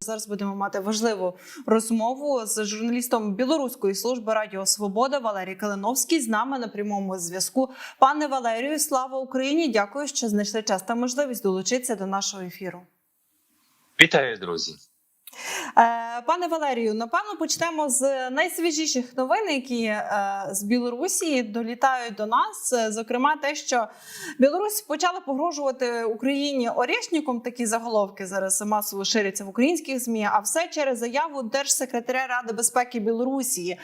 Зараз будемо мати важливу розмову з журналістом білоруської служби Радіо Свобода Валерій Калиновський з нами на прямому зв'язку. Пане Валерію, слава Україні! Дякую, що знайшли час та можливість долучитися до нашого ефіру. Вітаю, друзі. Е, Пане Валерію, напевно, почнемо з найсвіжіших новин, які е, з Білорусі долітають до нас. Е, Зокрема, те, що Білорусь почала погрожувати Україні орішником. Такі заголовки зараз масово ширяться в українських змі. А все через заяву держсекретаря Ради безпеки Білорусі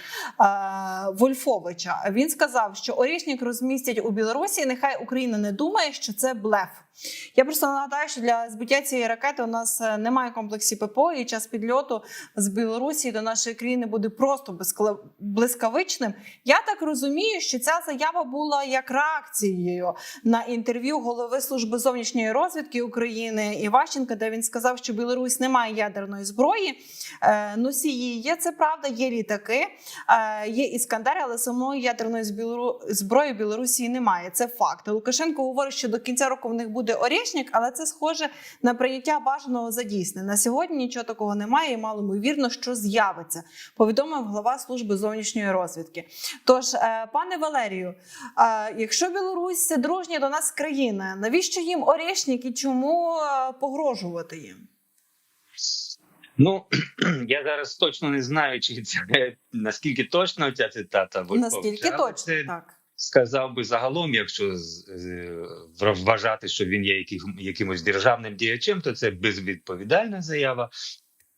Вольфовича. Він сказав, що орішник розмістять у Білорусі. Нехай Україна не думає, що це блеф. Я просто нагадаю, що для збиття цієї ракети у нас е, немає комплексів ППО, і час підльоту з Білорусі до нашої країни буде просто блискавичним. Я так розумію, що ця заява була як реакцією на інтерв'ю голови служби зовнішньої розвідки України Іващенка, де він сказав, що Білорусь не має ядерної зброї. Е, Носії є це правда, є літаки, е, є іскандери, але самої ядерної зброї Білорусі немає. Це факт. Лукашенко говорить, що до кінця року в них буде орішник, але це схоже на прийняття бажаного за дійсне. На сьогодні нічого такого немає, і мало ймовірно, що з'явиться. Повідомив глава служби зовнішньої розвідки. Тож, е, пане Валерію, е, якщо Білорусь це дружня до нас країна, навіщо їм орішник і чому е, погрожувати їм? Ну я зараз точно не знаю, чи це наскільки точно ця цитата Наскільки точно це так? Сказав би загалом, якщо вважати, що він є яким якимось державним діячем, то це безвідповідальна заява.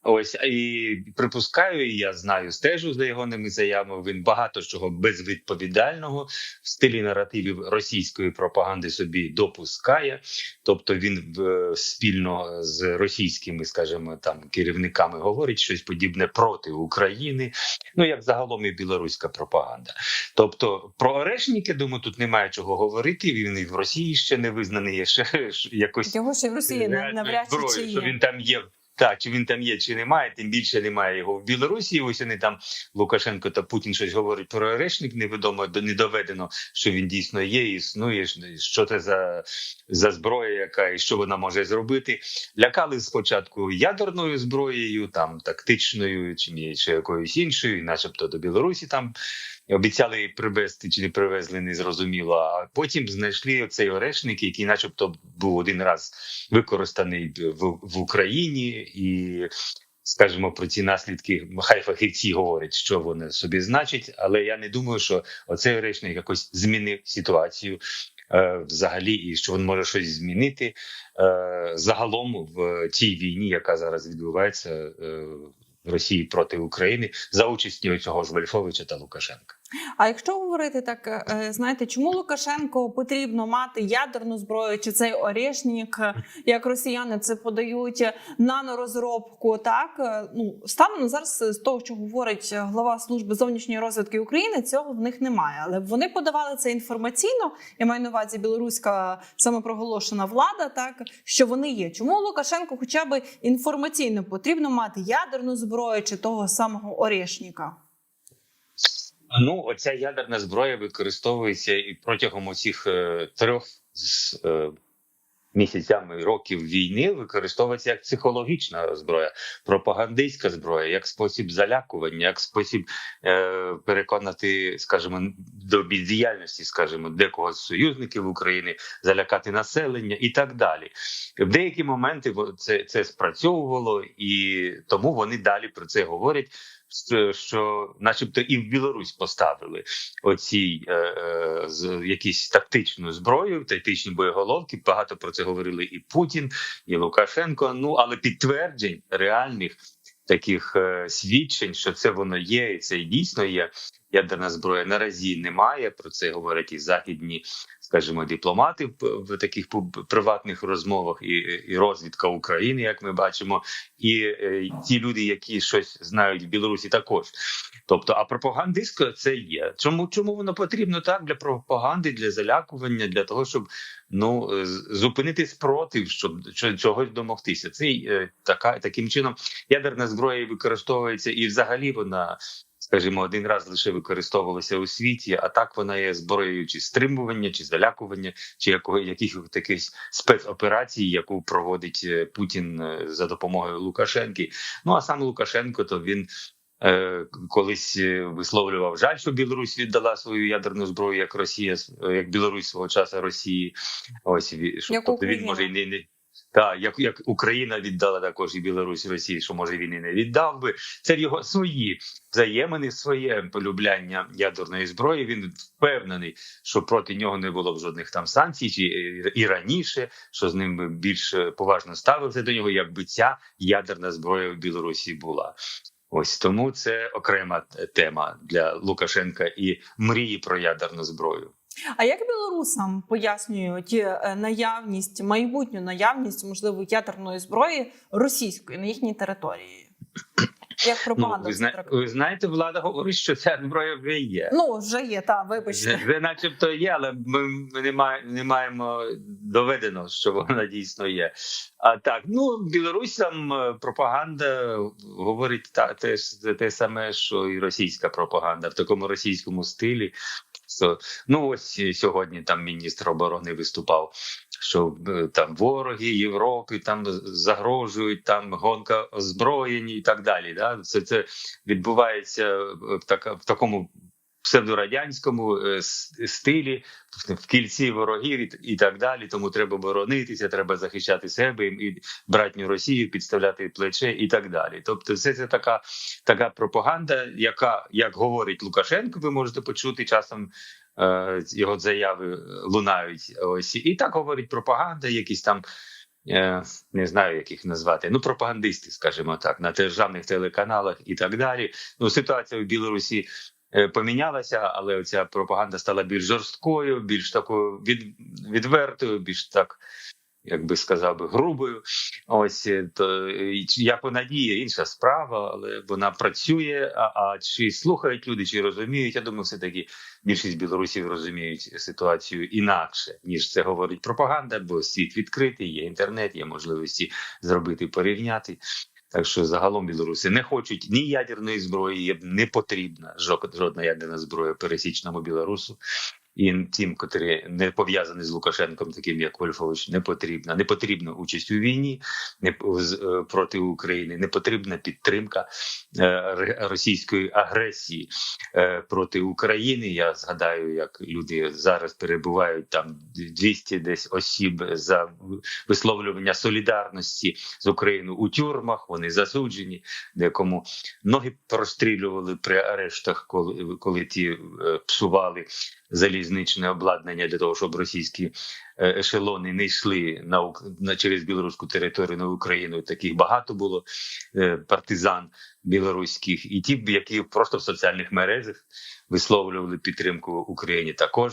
Ось і припускаю, і я знаю, стежу за його ними заявами. Він багато чого безвідповідального в стилі наративів російської пропаганди собі допускає. Тобто він спільно з російськими, скажімо, там керівниками говорить щось подібне проти України. Ну як загалом і білоруська пропаганда. Тобто про Орешники, думаю, тут немає чого говорити. Він і в Росії ще не визнаний є ще якось Його ще в Росії навряд чи зброєю, що він там є. Так, чи він там є, чи немає, тим більше немає його в Білорусі. Ось вони там Лукашенко та Путін щось говорить про Орешник. Невідомо до- не доведено, що він дійсно є, існує. Що це за, за зброя, яка і що вона може зробити. Лякали спочатку ядерною зброєю, там тактичною, чи, чи якоюсь іншою, начебто до Білорусі там обіцяли привезти чи не привезли, не зрозуміло. А потім знайшли цей орешник, який, начебто, був один раз використаний в, в Україні, і скажімо про ці наслідки. Хай фахівці говорять, що вони собі значать, але я не думаю, що оцей орешник якось змінив ситуацію. е, Взагалі, і що він може щось змінити е, загалом в цій війні, яка зараз відбувається е, Росії проти України, за участі цього ж Вольфовича та Лукашенка. А якщо говорити так, е, знаєте, чому Лукашенко потрібно мати ядерну зброю чи цей орішник, е, як росіяни це подають е, нанорозробку? Так Е, ну станом зараз е, з того, що говорить е, глава служби зовнішньої розвідки України, цього в них немає. Але вони подавали це інформаційно. Я маю на увазі білоруська самопроголошена влада, так що вони є. Чому Лукашенко, хоча б інформаційно потрібно мати ядерну зброю чи того самого орішника? Ну, оця ядерна зброя використовується і протягом усіх е, трьох з е, місяцями років війни використовується як психологічна зброя, пропагандистська зброя, як спосіб залякування, як спосіб е, переконати, скажімо, до бездіяльності, скажімо, декого з союзників України, залякати населення і так далі. В деякі моменти це, це спрацьовувало, і тому вони далі про це говорять. що- начебто, і в Білорусь поставили оці е, е, якісь тактичну зброю, тактичні боєголовки. Багато про це говорили і Путін, і Лукашенко. Ну але підтверджень реальних таких е, свідчень, що це воно є, і це дійсно є. Ядерна зброя наразі немає. Про це говорять і західні, скажімо, дипломати в, таких приватних розмовах, і, і розвідка України, як ми бачимо, і е, ті люди, які щось знають в Білорусі, також. Тобто, а пропагандистсько це є. Чому чому воно потрібно так для пропаганди, для залякування, для того, щоб ну е, зупинити спротив, щоб чо- чогось домогтися? Це е, така таким чином ядерна зброя використовується, і взагалі вона скажімо, один раз лише використовувалася у світі, а так вона є зброєю чи стримування, чи залякування, чи якого яких таких спецоперацій, яку проводить е, Путін е, за допомогою Лукашенки. Ну а сам Лукашенко, то він. е, Колись висловлював жаль, що Білорусь віддала свою ядерну зброю, як Росія, як Білорусь свого часу Росії. Ось ві- що, тобто він може і не, так, як, як Україна віддала також і Білорусь Росії, що може він і не віддав би. Це його свої взаємини, своє полюбляння ядерної зброї. Він впевнений, що проти нього не було б жодних там санкцій, чи і- і раніше, що з ним більш поважно ставився до нього, якби ця ядерна зброя в Білорусі була. Ось тому це окрема тема для Лукашенка і мрії про ядерну зброю. А як білорусам пояснюють е, наявність, майбутню наявність, можливо, ядерної зброї російської на їхній території? Як Ну, ви, зна... ви знаєте, влада говорить, що ця зброя вже є. Ну, вже є, так, вибачте. Це начебто є, але ми ми не, має, не маємо доведено, що вона дійсно є. А так, ну білорусам е, пропаганда говорить та те, те саме, що і російська пропаганда в такому російському стилі. Ну ось е, сьогодні там міністр оборони виступав, що е, там вороги Європи там загрожують, там гонка озброєнь і так далі. Да? Це це відбувається в, така, в такому псевдорадянському е, стилі, в кільці ворогів і, так далі. Тому треба боронитися, треба захищати себе і братню Росію, підставляти плече і так далі. Тобто, все це така, така пропаганда, яка, як говорить Лукашенко, ви можете почути часом. е, Його заяви лунають ось і так говорить пропаганда, якісь там е, не знаю, як їх назвати. Ну, пропагандисти, скажімо так, на державних телеканалах і так далі. Ну, ситуація в Білорусі помінялася, але ця пропаганда стала більш жорсткою, більш такою від, відвертою, більш так. Як би сказав би, грубою, ось е, то е, як вона діє, інша справа, але вона працює. А, а чи слухають люди, чи розуміють? Я думаю, все таки більшість білорусів розуміють ситуацію інакше, ніж це говорить пропаганда, бо світ відкритий, є інтернет, є можливості зробити порівняти. Так що загалом білоруси не хочуть ні ядерної зброї, їм не потрібна жо- жодна ядерна зброя пересічному білорусу. І тим, котрі не пов'язані з Лукашенком, таким як Вольфович, не потрібна. Не потрібна участь у війні не з- е, проти України, не потрібна підтримка е, російської агресії е, проти України. Я згадаю, як люди зараз перебувають там 200 десь осіб за висловлювання солідарності з Україною у тюрмах. Вони засуджені, декому ноги прострілювали при арештах, коли, коли ті псували залізничне обладнання для того, щоб російські е, ешелони не йшли на, на через білоруську територію на Україну. Таких багато було е, партизан білоруських, і ті, які просто в соціальних мережах висловлювали підтримку Україні. Також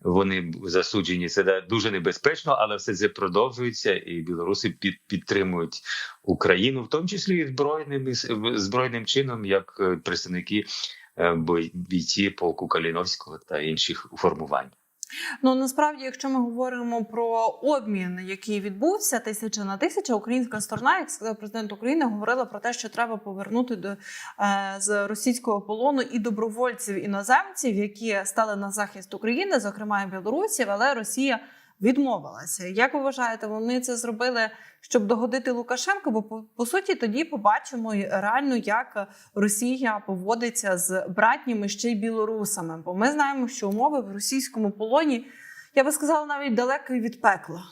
вони засуджені. Це дуже небезпечно, але все це продовжується, і білоруси під, підтримують Україну, в тому числі і збройним збройним чином, як е, представники бійці полку Каліновського та інших формувань. Ну насправді, якщо ми говоримо про обмін, який відбувся тисяча на тисяча, українська сторона, як сказав президент України, говорила про те, що треба повернути до е, з російського полону і добровольців іноземців, які стали на захист України, зокрема і білорусів, але Росія відмовилася. Як ви вважаєте, вони це зробили, щоб догодити Лукашенку? Бо по, суті тоді побачимо реально, як Росія поводиться з братніми ще й білорусами. Бо ми знаємо, що умови в російському полоні, я би сказала, навіть далеко від пекла.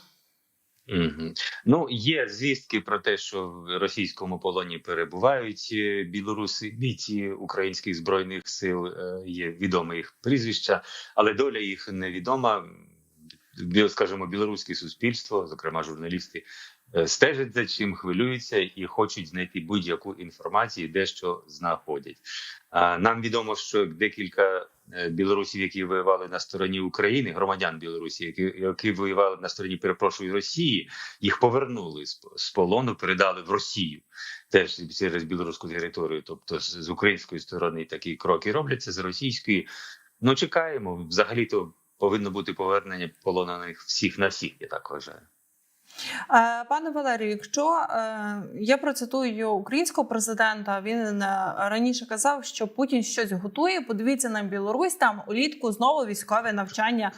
Угу. Ну є звістки про те, що в російському полоні перебувають е, білоруси, бійці українських збройних сил. е, Є відоме їх прізвища, але доля їх невідома. Скажімо, білоруське суспільство, зокрема журналісти, е, стежать за чим, хвилюються і хочуть знайти будь-яку інформацію, де що знаходять. Нам відомо, що декілька е, білорусів, які воювали на стороні України, громадян Білорусі, які, які воювали на стороні, перепрошую, Росії, їх повернули з, з полону, передали в Росію теж через білоруську територію. Тобто з, з української сторони такі кроки робляться з російської. Ну чекаємо. Взагалі то повинно бути повернення полонених всіх на всіх. Я так вважаю. Е, Пане Валерію, якщо е, я процитую українського президента, він е, раніше казав, що Путін щось готує. Подивіться на Білорусь, там улітку знову військове навчання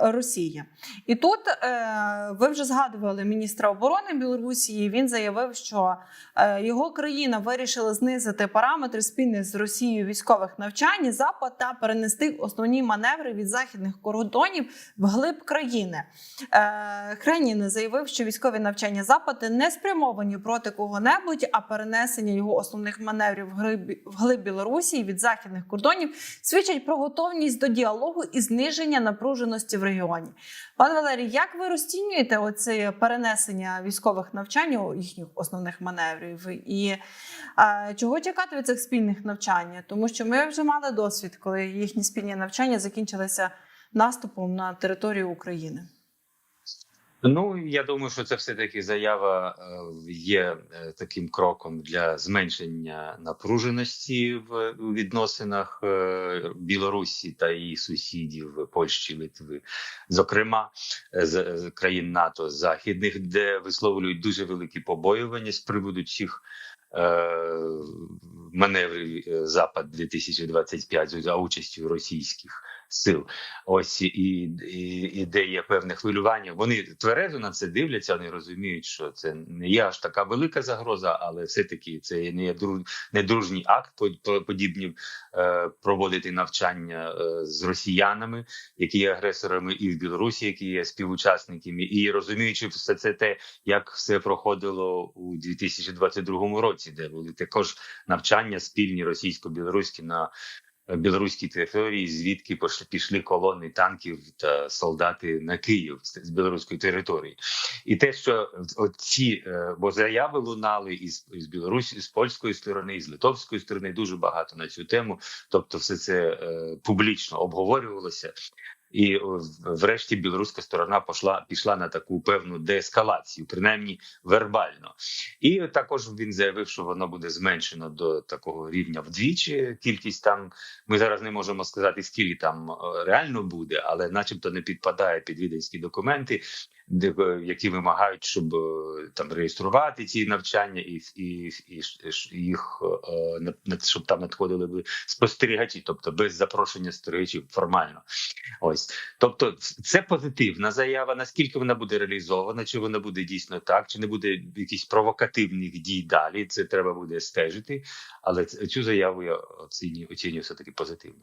Росії. І тут е, ви вже згадували міністра оборони Білорусі. Він заявив, що е, його країна вирішила знизити параметри спільних з Росією військових навчань Запад та перенести основні маневри від західних кордонів в глиб країни. Е, Хренін заявив, що військові навчання Западу не спрямовані проти кого-небудь, а перенесення його основних маневрів в глиб, Білорусі від західних кордонів свідчать про готовність до діалогу і зниження напруженості в регіоні. Пане Валерій, як ви розцінюєте оце перенесення військових навчань їхніх основних маневрів? І е, чого чекати від цих спільних навчань? Тому що ми вже мали досвід, коли їхні спільні навчання закінчилися наступом на територію України. Ну я думаю, що це все таки заява е, є е, таким кроком для зменшення напруженості в відносинах е, Білорусі та її сусідів Польщі, Литви, зокрема з країн НАТО західних, де висловлюють дуже великі побоювання з приводу цих. Маневрів Запад 2025 за участю російських сил. Ось і, і, і де є певне хвилювання. Вони тверезо на це дивляться. Вони розуміють, що це не є аж така велика загроза, але все таки це не є дру, не дружній акт по- по- подібні е, проводити навчання е, з росіянами, які є агресорами, і в Білорусі, які є співучасниками, і розуміючи все це те, як все проходило у 2022 році, де були також навчання спільні російсько-білоруські на білоруській території, звідки пішли колони танків та солдати на Київ з з білоруської території, і те, що ці бо заяви лунали із, із Білорусі, з польської сторони, і з литовської сторони, дуже багато на цю тему. Тобто, все це е, публічно обговорювалося. І врешті білоруська сторона пішла пішла на таку певну деескалацію, принаймні вербально. І також він заявив, що воно буде зменшено до такого рівня вдвічі. Кількість там ми зараз не можемо сказати, скільки там е, реально буде, але, начебто, не підпадає під віденські документи, де е, які вимагають, щоб е, там реєструвати ці навчання, і і, і, їх е, щоб там надходили би спостерігачі, тобто без запрошення спостерігачів формально. Ось тобто, це позитивна заява. Наскільки вона буде реалізована, чи вона буде дійсно так, чи не буде якихось провокативних дій далі? Це треба буде стежити. Але цю заяву я оцінюю, оцінюю все таки позитивно.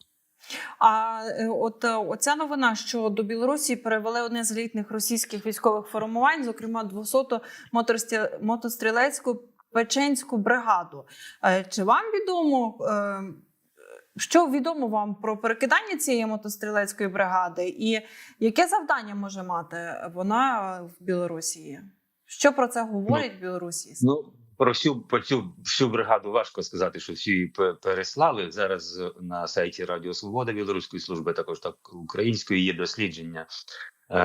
А е, от е, оця новина, що до Білорусі перевели одне з елітних російських військових формувань, зокрема 200-ту мотострілецьку печенську бригаду. Е, Чи вам відомо? Що відомо вам про перекидання цієї мотострілецької бригади, і яке завдання може мати вона в Білорусі? Що про це говорять в Білорусі? Ну про всю про цю всю бригаду важко сказати, що всі переслали зараз. е, На сайті Радіо Свобода Білоруської служби, також так української є дослідження е,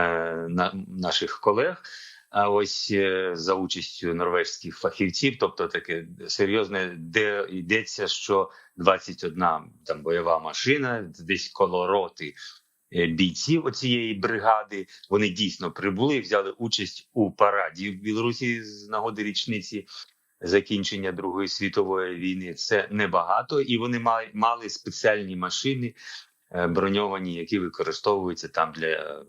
на наших колег. А ось е, за участю норвезьких фахівців, тобто таке серйозне, де йдеться, що 21 там бойова машина, десь коло роти е, бійців оцієї бригади. Вони дійсно прибули взяли участь у параді в Білорусі з нагоди річниці закінчення Другої світової війни. Це небагато, і вони мали, мали спеціальні машини. е, Броньовані, які використовуються там для е,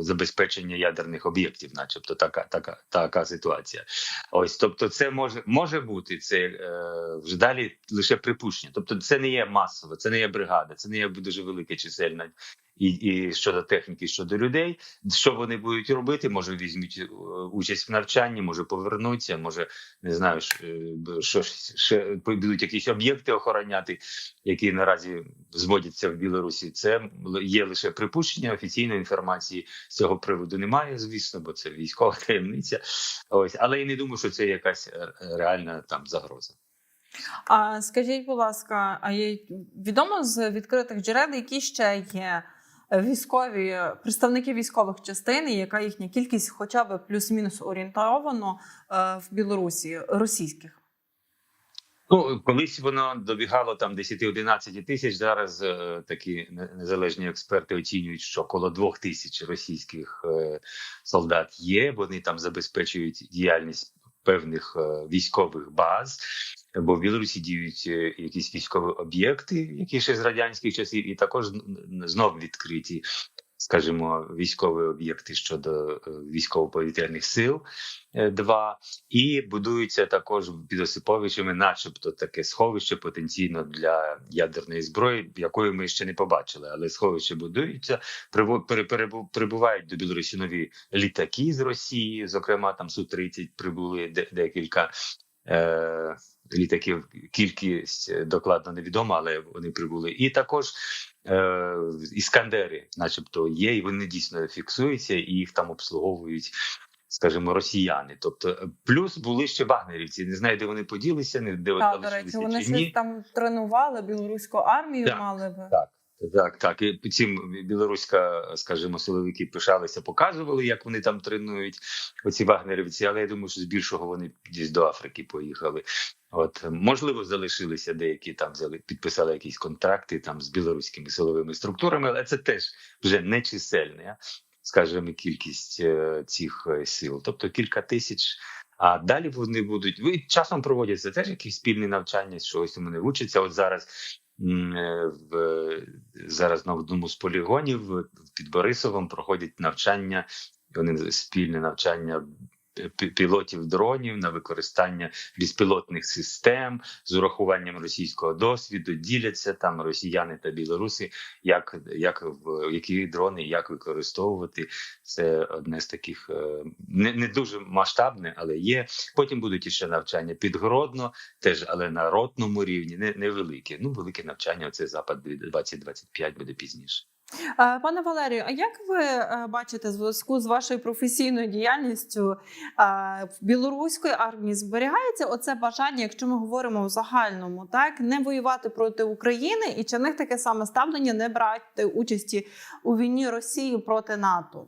забезпечення ядерних об'єктів, начебто така така така ситуація. Ось, тобто, це може може бути це е, вже далі лише припущення. Тобто, це не є масово, це не є бригада, це не є дуже велика чисельна і, і щодо техніки, щодо людей. Що вони будуть робити? Може візьмуть е, участь в навчанні, може повернуться, може не знаю, е, що ще будуть якісь об'єкти охороняти, які наразі зводяться в Білорусі. Це є лише припущення офіційної інформації з цього приводу немає, звісно, бо це військова таємниця. Ось, але я не думаю, що це якась е, реальна там загроза. А скажіть, будь ласка, а є відомо з відкритих джерел, які ще є військові представники військових частин, яка їхня кількість, хоча б плюс-мінус орієнтовано е, в Білорусі російських? Ну, колись воно добігало там 10-11 тисяч. Зараз е, такі незалежні експерти оцінюють, що коло двох тисяч російських е, солдат є. Вони там забезпечують діяльність певних е, військових баз. Бо в Білорусі діють е, якісь військові об'єкти, які ще з радянських часів, і також знов відкриті, скажімо, військові об'єкти щодо е, військово-повітряних сил. е, Два і будується також під Осиповичами, начебто, таке сховище потенційно для ядерної зброї, якої ми ще не побачили. Але сховище будується. Перебу- прибувають до Білорусі нові літаки з Росії, зокрема там су 30 прибули декілька. Е, літаків кількість е, докладно невідома, але вони прибули. І також е, іскандери, начебто, є, і вони дійсно фіксуються, і їх там обслуговують, скажімо, росіяни. Тобто, е, плюс були ще вагнерівці. Не знаю, де вони поділися, не де Так, до речі, вони щось там тренували білоруську армію, Так, мали би. так. Так, так. І цим білоруська, скажімо, силовики пишалися, показували, як вони там тренують оці вагнерівці. Але я думаю, що збільшого вони десь до Африки поїхали. От можливо, залишилися деякі там взяли, підписали якісь контракти там з білоруськими силовими структурами, але це теж вже не чисельна, скажімо, кількість е, цих е, сил, тобто кілька тисяч. А далі вони будуть ви часом проводяться теж якісь спільні навчання, щось вони вчаться. От зараз е, в зараз на одному з полігонів під Борисовом проходять навчання. Вони спільне навчання пілотів дронів на використання безпілотних систем з урахуванням російського досвіду. Діляться там росіяни та білоруси, як, як які дрони як використовувати. Це одне з таких е, не, не дуже масштабне, але є. Потім будуть іще навчання підгородно, теж але на ротному рівні, не невелике. Ну, велике навчання. Оце запад 2025 буде пізніше. Е, Пане Валерію, а як ви е, бачите зв'язку з вашою професійною діяльністю е, в білоруської армії зберігається оце бажання, якщо ми говоримо в загальному, так не воювати проти України, і чи них таке саме ставлення не брати участі у війні Росії проти НАТО?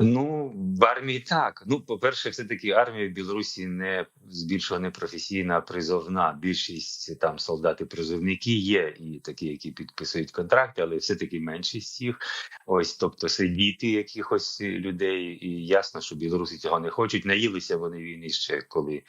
Ну, в армії так. Ну, по-перше, все-таки армія в Білорусі не збільшила не професійна, призовна. Більшість там солдати призовники є, і такі, які підписують контракти, але все-таки меншість їх. Ось, тобто, сидіти якихось людей, і ясно, що білоруси цього не хочуть. Наїлися вони війни ще коли.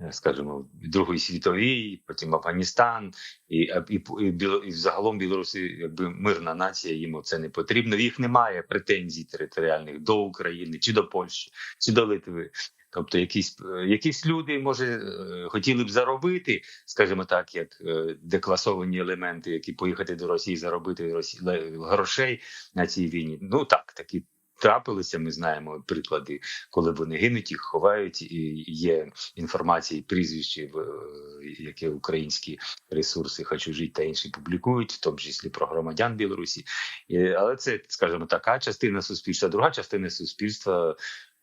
Е, Скажімо, Другої світовій, потім Афганістан, і, і, і, і загалом білоруси, якби мирна нація, їм це не потрібно. Їх немає претензій територіальних до України чи до Польщі, чи до Литви. Тобто, якісь е, якісь люди може е, хотіли б заробити, скажімо так, як декласовані елементи, які поїхати до Росії, заробити грошей на цій війні. Ну так, такі трапилися. Ми знаємо приклади, коли вони гинуть, їх ховають, і є інформація, і прізвища, в- е, українські ресурси «Хочу жити» та інші публікують, в тому числі про громадян Білорусі. Але це, скажімо, така частина суспільства. Друга частина суспільства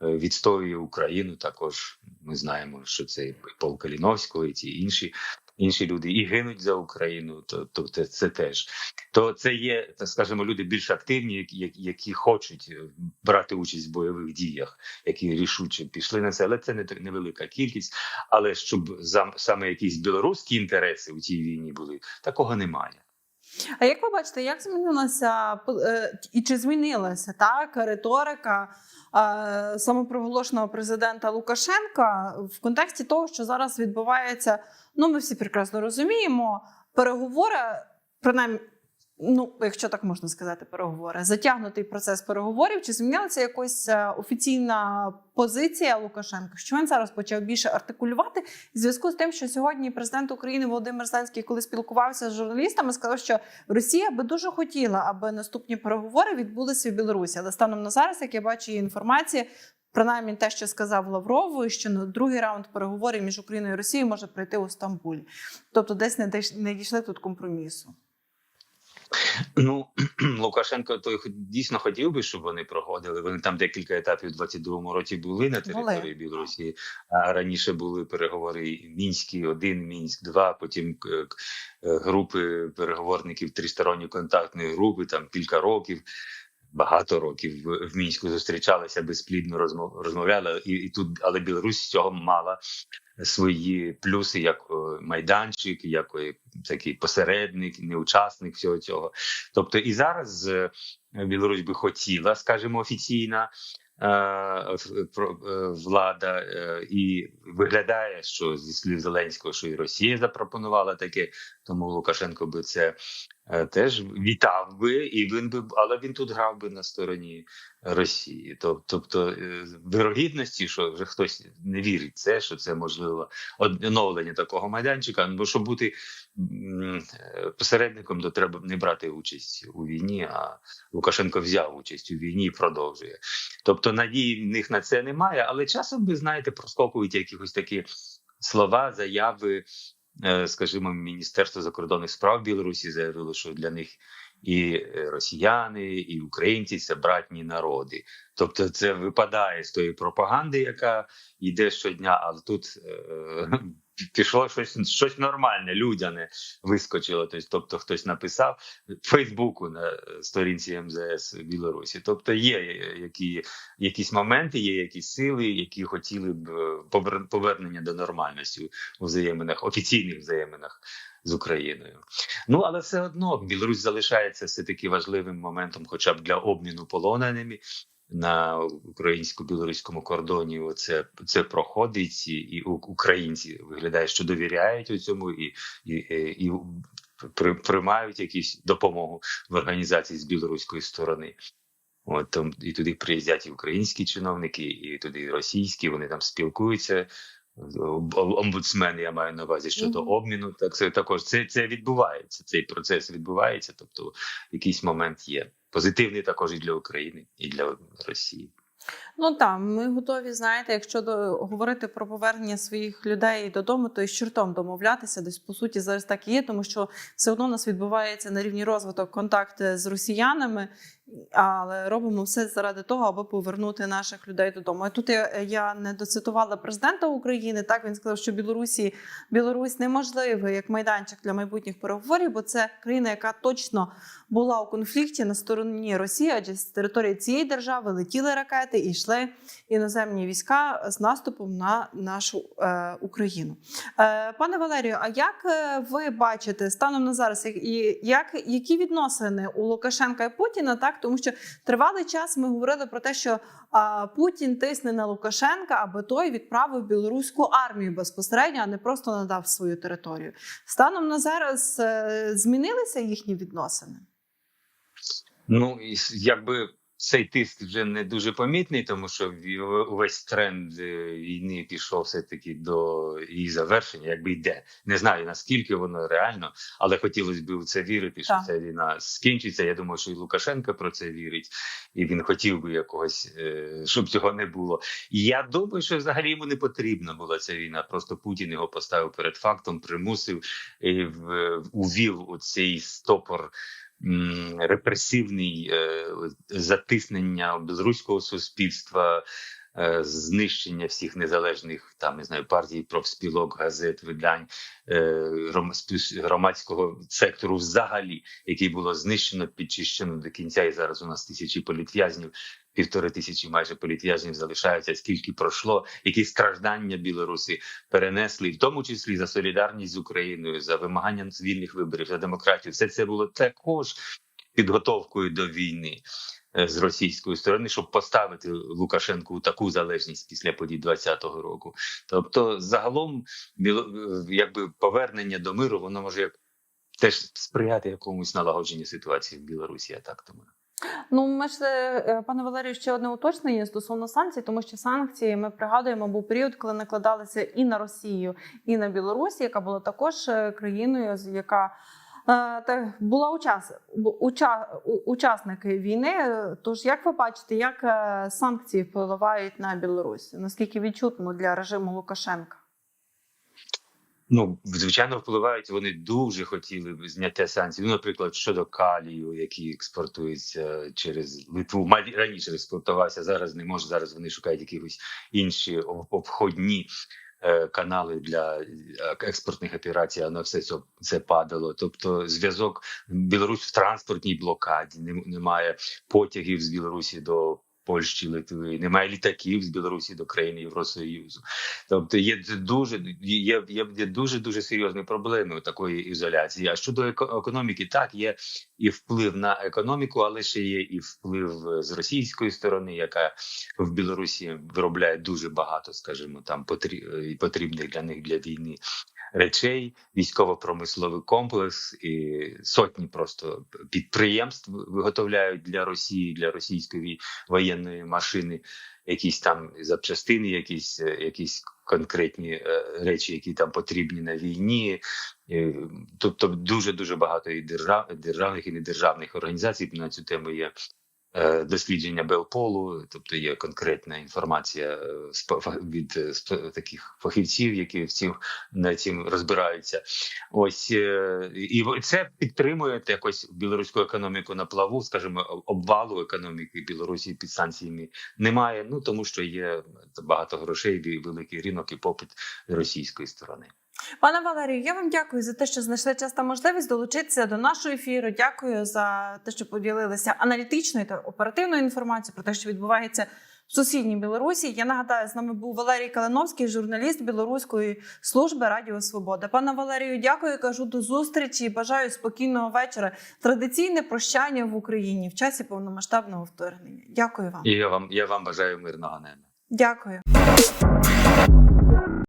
е, відстоює Україну. Також ми знаємо, що це і Пол Каліновського, і ті інші. Інші люди і гинуть за Україну, то то це теж то це є, так скажімо, люди більш активні, які, які- хочуть е, брати участь в бойових діях, які рішуче пішли на це. Але це не невелика кількість. Але щоб саме якісь білоруські інтереси у цій війні були, такого немає. А як ви бачите, як змінилася е, і чи змінилася так риторика е, самопроголошеного президента Лукашенка в контексті того, що зараз відбувається? Ну, ми всі прекрасно розуміємо, переговори, принаймні, ну, якщо так можна сказати, переговори, затягнутий процес переговорів, чи змінилася якось е, офіційна позиція Лукашенка? Що він зараз почав більше артикулювати в зв'язку з тим, що сьогодні президент України Володимир Зеленський, коли спілкувався з журналістами, сказав, що Росія би дуже хотіла, аби наступні переговори відбулися в Білорусі. Але станом на зараз, як я бачу, є інформація. Принаймні те, що сказав Лавров, що на другий раунд переговорів між Україною і Росією може прийти у Стамбулі. Тобто, десь не дійшли тут компромісу. Ну Лукашенко той дійсно хотів би, щоб вони проходили. Вони там декілька етапів у 22-му році були на території Були. Білорусі. А раніше були переговори мінські, один мінськ, два. Потім е, е, групи переговорників тристоронні контактної групи, там кілька років. Багато років в, мінську зустрічалися безплідно розмов, розмовляли, і, і тут, але Білорусь з цього мала свої плюси, як е, майданчик, як е, такий посередник, не учасник всього цього. Тобто, і зараз е, Білорусь би хотіла, скажімо, офіційна. Влада і виглядає, що зі слів Зеленського, що і Росія запропонувала таке, тому Лукашенко би це теж вітав би, і він би, але він тут грав би на стороні Росії. Тобто е, вирогідності, що вже хтось не вірить це, що це можливо оновлення такого майданчика. Бо щоб бути е, посередником, то треба не брати участь у війні. А Лукашенко взяв участь у війні і продовжує. Тобто надії в них на це немає, але часом ви знаєте, проскокують якихось такі слова, заяви. Е, Скажімо, Міністерство закордонних справ Білорусі заявило, що для них і е, росіяни, і українці це братні народи. Тобто, це випадає з тої пропаганди, яка йде щодня, але тут е, пішло щось, щось нормальне, людяне вискочило. Тобто, тобто хтось написав Фейсбуку на сторінці МЗС Білорусі. Тобто, є е, які, якісь моменти, є якісь сили, які хотіли б е, повернення до нормальності у взаєминах, офіційних взаєминах з Україною. Ну але все одно Білорусь залишається все таки важливим моментом, хоча б для обміну полоненими. На українсько-білоруському кордоні оце це проходить, і, і українці виглядає, що довіряють у цьому і, і, і, при, приймають якісь допомогу в організації з білоруської сторони. От там і туди приїздять і українські чиновники, і туди і російські. Вони там спілкуються. Ом- Омбудсмен, я маю на увазі щодо обміну. Так це також це, це відбувається. Цей процес відбувається. Тобто, якийсь момент є позитивний також і для України, і для Росії. Ну так, ми готові, знаєте, якщо до, говорити про повернення своїх людей додому, то і з чортом домовлятися. Десь по суті зараз так і є, тому що все одно у нас відбувається на рівні розвиток контакти з росіянами, але робимо все заради того, аби повернути наших людей додому. І тут я, я не доцитувала президента України. Так він сказав, що Білорусі Білорусь неможливий як майданчик для майбутніх переговорів, бо це країна, яка точно була у конфлікті на стороні Росії, адже з території цієї держави летіли ракети і йшли іноземні війська з наступом на нашу е, Україну. Е, пане Валерію, а як е, ви бачите станом на зараз, і як які відносини у Лукашенка і Путіна? Так, тому що тривалий час ми говорили про те, що а, Путін тисне на Лукашенка, аби той відправив білоруську армію безпосередньо, а не просто надав свою територію. Станом на зараз е, змінилися їхні відносини. Ну якби цей тиск вже не дуже помітний, тому що увесь тренд е, війни пішов все таки до її завершення, якби йде. Не знаю наскільки воно реально, але хотілося б у це вірити, що Так. ця війна скінчиться. Я думаю, що і Лукашенко про це вірить, і він хотів би якогось, е, щоб цього не було. І я думаю, що взагалі йому не потрібна була ця війна. Просто Путін його поставив перед фактом, примусив і в- увів у цей стопор репресивний е, затиснення безруського суспільства, е, знищення всіх незалежних там не знаю партій, профспілок, газет, видань е, громадського сектору, взагалі, який було знищено, підчищено до кінця, і зараз у нас тисячі політв'язнів. Півтори тисячі майже політв'язнів залишаються. Скільки пройшло, які страждання білоруси перенесли, в тому числі за солідарність з Україною, за вимагання вільних виборів, за демократію. Все це було також підготовкою до війни з російської сторони, щоб поставити Лукашенку у таку залежність після подій 20-го року. Тобто, загалом, е, якби повернення до миру, воно може як теж сприяти якомусь налагодженню ситуації в Білорусі. Я так думаю. Ну, ми ж, е, пане Валерію, ще одне уточнення стосовно санкцій, тому що санкції ми пригадуємо, був період, коли накладалися і на Росію, і на Білорусь, яка була також е, країною, яка е, була учас, уча, учасники війни. Тож, як ви бачите, як е, санкції впливають на Білорусь? Наскільки відчутно для режиму Лукашенка? Ну, звичайно, впливають. Вони дуже хотіли б зняття санкцій. Ну, наприклад, щодо калію, який експортується через Литву. Раніше експортувався, зараз не може. Зараз вони шукають якихось інші обходні е, канали для е, експортних операцій, воно все це, це падало. Тобто, зв'язок Білорусь в транспортній блокаді, немає потягів з Білорусі до. Польщі, Литви, немає літаків з Білорусі до країн Євросоюзу. Тобто є дуже є, є, дуже дуже серйозні проблеми такої ізоляції. А щодо еко- економіки, так є і вплив на економіку, але ще є і вплив е, з російської сторони, яка в Білорусі виробляє дуже багато, скажімо, там е, потрібних для них для війни речей, військово-промисловий комплекс і сотні просто підприємств виготовляють для Росії, для російської воєнної машини якісь там запчастини, якісь, якісь конкретні е, речі, які там потрібні на війні. Тобто дуже дуже багато і держав, державних і недержавних організацій на цю тему є. Е, Дослідження Белполу, тобто є конкретна інформація е, від е, таких фахівців, які в цим на цим розбираються. Ось і це підтримує якось білоруську економіку на плаву, скажімо, обвалу економіки Білорусі під санкціями немає. Ну тому що є багато грошей, великий ринок і попит російської сторони. Пане Валерію, я вам дякую за те, що знайшли час та можливість долучитися до нашого ефіру. Дякую за те, що поділилися аналітичною та оперативною інформацією про те, що відбувається в сусідній Білорусі. Я нагадаю, з нами був Валерій Калиновський, журналіст Білоруської служби Радіо Свобода. Пане Валерію, дякую. Кажу до зустрічі. Бажаю спокійного вечора. Традиційне прощання в Україні в часі повномасштабного вторгнення. Дякую вам. І я вам я вам бажаю мирного неба. Дякую.